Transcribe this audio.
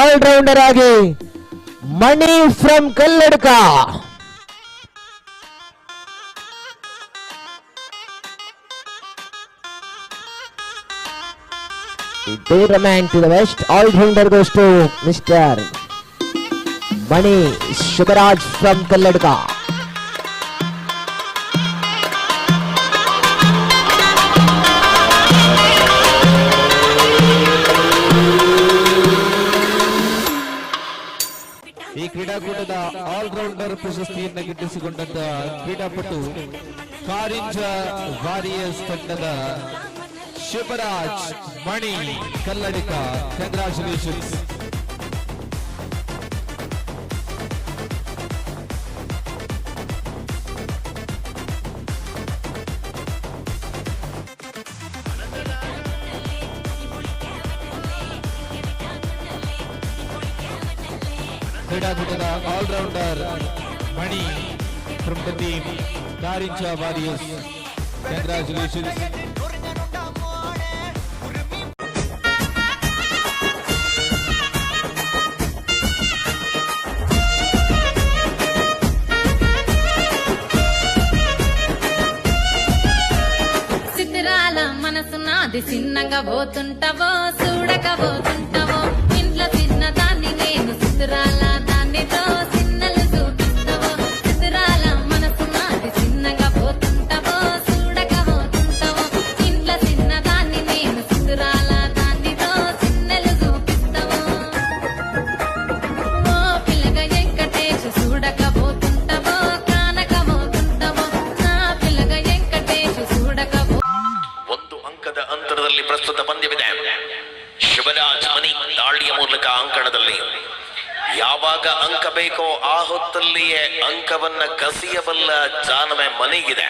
Allrounder ಆಗಿ Mani from Kalladka Tournament to the west, all-rounder goes to Mr. Mani Shubaraj from Kalladka. ಆಲ್ ಕ್ರೀಡಾಕೂಟದ allrounder ಪ್ರಶಸ್ತಿಯನ್ನು ಗಿಟ್ಟಿಸಿಕೊಂಡಂತ ಕ್ರೀಡಾಪಟು ಕಾರಿಂಜ ವಾರಿಯರ್ಸ್ ತಂಡದ Shivraj Mani Kalladka congratulations క్రీడాకూటల allrounder Mani from the team దారించా warriors congratulations మనసు నాది చిన్నగా పోతుంటవో చూడకపోతుంటవో ಪ್ರಸ್ತುತ ಪಂದ್ಯವಿದೆ ಶಿವರಾಜ್ ಮನಿ ದಾಳಿಯ ಮೂಲಕ ಅಂಕಣದಲ್ಲಿ. ಯಾವಾಗ ಅಂಕ ಬೇಕೋ ಆ ಹೊತ್ತಲ್ಲಿಯೇ ಅಂಕವನ್ನ ಕಸಿಯಬಲ್ಲ ಜಾನಮೆ ಮನೆಗಿದೆ.